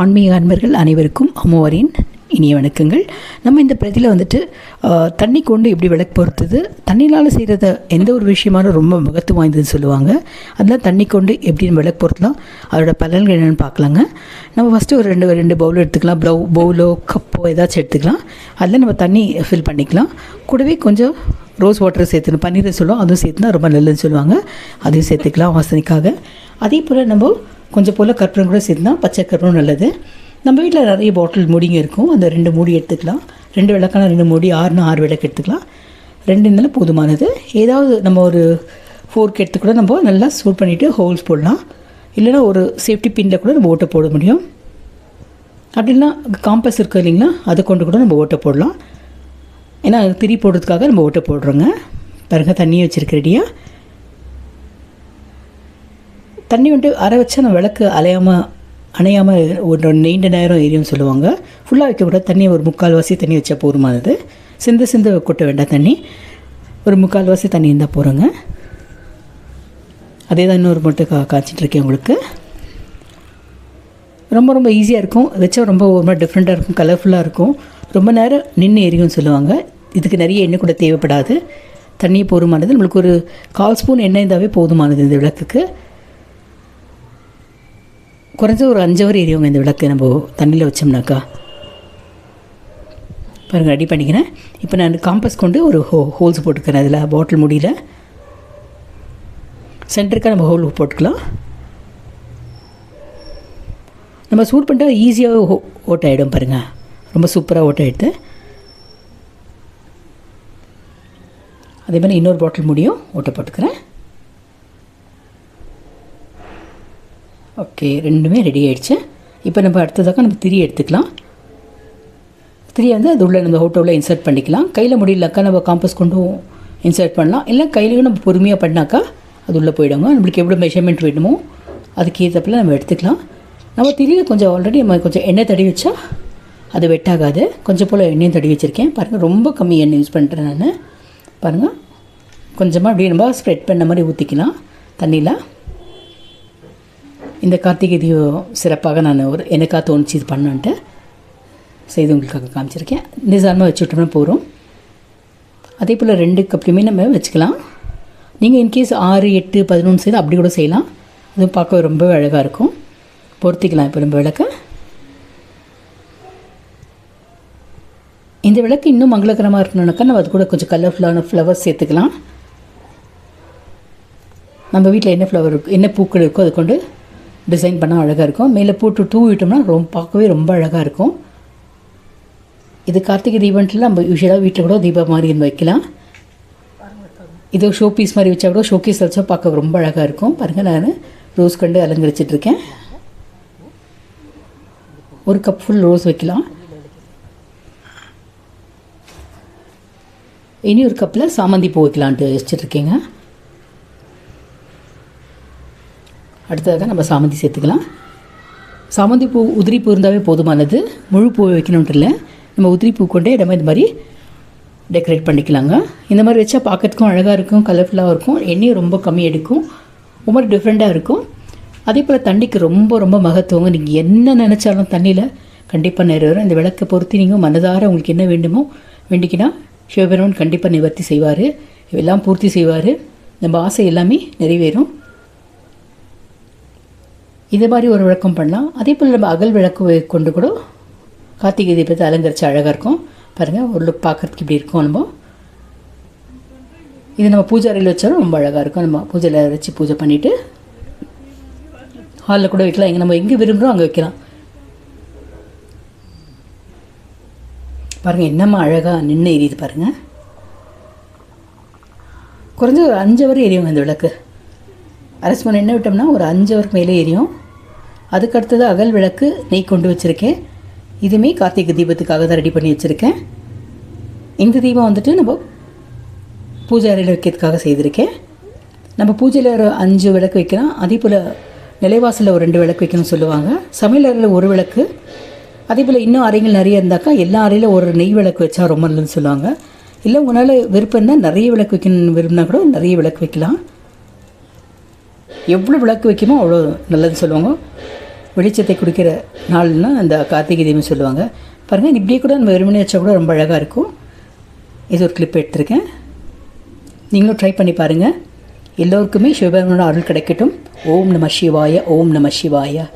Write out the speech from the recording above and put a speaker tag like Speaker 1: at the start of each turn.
Speaker 1: ஆன்மீக அன்பர்கள் அனைவருக்கும் அம்மாவரின் இனிய வணக்கங்கள். நம்ம இந்த பிரதியில் வந்துட்டு தண்ணி கொண்டு எப்படி விளக்கு பொறுத்தது தண்ணினால் செய்கிறத எந்த ஒரு விஷயமான ரொம்ப மகத்துவம் வாய்ந்ததுன்னு சொல்லுவாங்க. அதெல்லாம் தண்ணி கொண்டு எப்படி விளக்கு பொறுத்தலாம் அதோட பலன்கள் என்னென்னு பார்க்கலாங்க. நம்ம ஃபஸ்ட்டு ஒரு ரெண்டு ரெண்டு பவுல் எடுத்துக்கலாம். ப்ளவு பவுலோ கப்போ ஏதாச்சும் எடுத்துக்கலாம். அதில் நம்ம தண்ணி ஃபில் பண்ணிக்கலாம். கூடவே கொஞ்சம் ரோஸ் வாட்டர் சேர்த்துணும் பன்னீரை சொல்லுவோம் அதுவும் சேர்த்துனா ரொம்ப நல்லதுன்னு சொல்லுவாங்க. அதையும் சேர்த்துக்கலாம் வாசனைக்காக. அதே போல் நம்ம கொஞ்சம் போல் கற்பூரம் கூட சேர்த்துனா பச்சை கற்பூரம் நல்லது. நம்ம வீட்டில் நிறைய பாட்டில் மூடிங்க இருக்கும். அந்த ரெண்டு மூடி எடுத்துக்கலாம். ரெண்டு விளக்கான ரெண்டு மூடி ஆறுனா ஆறு விளக்கு எடுத்துக்கலாம். ரெண்டு இருந்தாலும் போதுமானது. ஏதாவது நம்ம ஒரு ஃபோர்க் எடுத்து கூட நம்ம நல்லா சூட் பண்ணிவிட்டு ஹோல்ஸ் போடலாம். இல்லைன்னா ஒரு சேஃப்டி பின்னில் கூட நம்ம ஓட்டை போட முடியும். அப்படின்னா காம்பஸ் இருக்குது இல்லைங்களா அதை கொண்டு கூட நம்ம ஓட்டை போடலாம். ஏன்னா அது திரி போடுறதுக்காக நம்ம ஓட்டை போடுறோங்க. பாருங்கள் தண்ணியை வச்சுருக்க ரெடியாக தண்ணி வந்துட்டு அரை வச்சா நம்ம விளக்கு அலையாமல் அணையாமல் ஒரு நீண்ட நேரம் எரியும்னு சொல்லுவாங்க. ஃபுல்லாக வைக்கக்கூடாது தண்ணியை ஒரு முக்கால் வாசி தண்ணி வச்சா போதுமானது சிந்து சிந்து கொட்ட வேண்டாம் தண்ணி. ஒரு முக்கால் வாசி தண்ணி இருந்தால் போகிறோங்க அதே தான் இன்னொரு மட்டும் கா காய்ச்சிட்ருக்கேன் உங்களுக்கு. ரொம்ப ரொம்ப ஈஸியாக இருக்கும். வச்சா ரொம்ப ஒரு மாதிரி டிஃப்ரெண்ட்டாக இருக்கும். கலர்ஃபுல்லாக இருக்கும். ரொம்ப நேரம் நின்று எரியும்னு சொல்லுவாங்க. இதுக்கு நிறைய எண்ணெய் கூட தேவைப்படாது. தண்ணி போதுமானது. நம்மளுக்கு ஒரு கால் ஸ்பூன் எண்ணெய் இருந்தாவே போதுமானது இந்த விளக்குக்கு. குறைஞ்ச ஒரு அஞ்சு ஹவர் எரியவங்க இந்த விளக்கு நம்ம தண்ணியில் வச்சோம்னாக்கா பாருங்கள் ரெடி பண்ணிக்கிறேன் இப்போ நான் காம்பஸ் கொண்டு ஒரு ஹோ ஹோல்ஸ் போட்டுக்கிறேன் அதில் பாட்டில் முடியல சென்டருக்காக நம்ம ஹோல் போட்டுக்கலாம் நம்ம சூட் பண்ணிட்டா ஈஸியாக ஓ ஓட்டாயிடும் பாருங்கள் ரொம்ப சூப்பராக ஓட்டாயிடுது அதே மாதிரி இன்னொரு பாட்டில் முடியும் ஓட்ட போட்டுக்கிறேன் ஓகே ரெண்டுமே ரெடி ஆகிடுச்சு இப்போ நம்ம அடுத்ததாக நம்ம திரி எடுத்துக்கலாம். திரியை வந்து அது உள்ள நம்ம ஹோட்டோவில் இன்சர்ட் பண்ணிக்கலாம். கையில் முடியலக்கா நம்ம காம்பஸ் கொண்டும் இன்சர்ட் பண்ணலாம். இல்லை கையிலையும் நம்ம பொறுமையாக பண்ணாக்கா அது உள்ளே போயிடுங்க. நம்மளுக்கு எவ்வளோ மெஷர்மெண்ட் வேணுமோ அதுக்கு ஏற்றப்பில் நம்ம எடுத்துக்கலாம். நம்ம திரியில் கொஞ்சம் ஆல்ரெடி நம்ம கொஞ்சம் எண்ணெய் தடவி வச்சா அது வெட்டாகாது. கொஞ்சம் போல் எண்ணெயும் தடவி வச்சுருக்கேன். பாருங்கள் ரொம்ப கம்மி எண்ணெய் யூஸ் பண்ணுறேன் நான். பாருங்கள் கொஞ்சமாக அப்படியே நம்ம ஸ்ப்ரெட் பண்ண மாதிரி ஊற்றிக்கலாம் தண்ணியில். இந்த கார்த்திகை தீபம் சிறப்பாக நான் ஒரு எனக்காக தோணுச்சு இது பண்ணன்ட்டு செய்து உங்களுக்காக காமிச்சிருக்கேன். நிசாரமாக வச்சு விட்டோம்னா போகிறோம் அதே போல் ரெண்டு கப்லையுமே நம்ம வச்சுக்கலாம். நீங்கள் இன்கேஸ் ஆறு எட்டு பதினொன்று செய்து அப்படி கூட செய்யலாம். அதுவும் பார்க்க ரொம்ப அழகாக இருக்கும். பொருத்திக்கலாம் இப்போ நம்ம விளக்க. இந்த விளக்கு இன்னும் மங்களகரமாக இருக்கணும்னாக்கா நம்ம அது கூட கொஞ்சம் கலர்ஃபுல்லான ஃப்ளவர்ஸ் சேர்த்துக்கலாம். நம்ம வீட்டில் என்ன ஃப்ளவர் என்ன பூக்கள் இருக்கோ அதை கொண்டு டிசைன் பண்ணால் அழகாக இருக்கும். மேலே போட்டு தூவிட்டோம்னா ரொம்ப பார்க்கவே ரொம்ப அழகாக இருக்கும். இது கார்த்திகை தீபன்ட்டில் நம்ம யூஸ்வலாக வீட்டில் கூட தீபம் மாதிரி இருந்து வைக்கலாம். இது ஷோ பீஸ் மாதிரி வச்சா கூட ஷோ பீஸ் வச்சா பார்க்க ரொம்ப அழகாக இருக்கும். பாருங்கள் நான் ரோஸ் கண்டு அலங்கரிச்சிட்ருக்கேன் ஒரு கப் ஃபுல் ரோஸ் வைக்கலாம். இனி ஒரு கப்பில் சாமந்தி பூ வைக்கலான்ட்டு வச்சுட்ருக்கேங்க அடுத்ததாக நம்ம சாமந்தி சேர்த்துக்கலாம். சாமந்தி பூ உதிரி பூ இருந்தாவே போதுமானது. முழு பூ வைக்கணுன்ட்டு இல்லை. நம்ம உதிரி பூ கொண்டே நம்ம இந்த மாதிரி டெக்கரேட் பண்ணிக்கலாங்க. இந்த மாதிரி வச்சா பார்க்கறதுக்கும் அழகாக இருக்கும் கலர்ஃபுல்லாக இருக்கும். எண்ணெயும் ரொம்ப கம்மி எடுக்கும். ரொம்ப டிஃப்ரெண்ட்டாக இருக்கும். அதே போல் தண்ணிக்கு ரொம்ப ரொம்ப மகத்துவங்க. நீங்கள் என்ன நினச்சாலும் தண்ணியில் கண்டிப்பாக நிறைவேறும். இந்த விளக்கை பொறுத்து நீங்கள் மனதார உங்களுக்கு என்ன வேண்டுமோ வேண்டிக்கினா சிவபெருமான் கண்டிப்பாக நிவர்த்தி செய்வார். எல்லாம் பூர்த்தி செய்வார். நம்ம ஆசை எல்லாமே நிறைவேறும். இதே மாதிரி ஒரு விளக்கம் பண்ணலாம். அதே போல் நம்ம அகல் விளக்கு கொண்டு கூட கார்த்திகை தீபத்தை அலங்கரித்து அழகாக இருக்கும். பாருங்கள் ஒரு லுக் பார்க்கறதுக்கு இப்படி இருக்கும் நம்ம. இது நம்ம பூஜை அறையில் வச்சாலும் ரொம்ப அழகாக இருக்கும். நம்ம பூஜையில் வச்சு பூஜை பண்ணிவிட்டு ஹாலில் கூட வைக்கலாம். எங்கே நம்ம எங்கே விரும்புகிறோம் அங்கே வைக்கலாம். பாருங்கள் என்னம்மா அழகாக நின்று எரியுது பாருங்கள் குறைஞ்ச ஒரு அஞ்சு வரை எரியும் இந்த விளக்கு. அரை ஸ்பூன் எண்ணெய் விட்டோம்னா ஒரு அஞ்சு அவருக்கு மேலே எரியும். அதுக்கு அடுத்தது அகல் விளக்கு நெய் கொண்டு வச்சுருக்கேன். இதுவுமே கார்த்திகை தீபத்துக்காக தான் ரெடி பண்ணி வச்சுருக்கேன். இந்த தீபம் வந்துட்டு நம்ம பூஜை அறையில் வைக்கிறதுக்காக செய்திருக்கேன். நம்ம பூஜையில் ஒரு அஞ்சு விளக்கு வைக்கலாம். அதே போல் நிலைவாசலில் ஒரு ரெண்டு விளக்கு வைக்கணும்னு சொல்லுவாங்க. சமையல் அறையில் ஒரு விளக்கு. அதே போல் இன்னும் அறைகள் நிறைய இருந்தாக்கா எல்லா அறையில் ஒரு நெய் விளக்கு வச்சா ரொம்ப நல்லதுன்னு சொல்லுவாங்க. இல்லை உங்களால் விருப்பம் இருந்தால் நிறைய விளக்கு வைக்கணும்னு விரும்பினா கூட நிறைய விளக்கு வைக்கலாம். எவ்வளோ விளக்கு வைக்குமோ அவ்வளோ நல்லதுன்னு சொல்லுவாங்க. வெளிச்சத்தை கொடுக்கிற நாள்னா அந்த கார்த்திகை தீபம் சொல்லுவாங்க. பாருங்கள் இது இப்படியே கூட நம்ம வெறுமனே வச்சா கூட ரொம்ப அழகாக இருக்கும். இது ஒரு கிளிப் எடுத்திருக்கேன். நீங்களும் ட்ரை பண்ணி பாருங்கள் எல்லோருக்குமே சிவபெருமனோட அருள் கிடைக்கட்டும். ஓம் நம சிவாய ஓம் நம சிவாயா.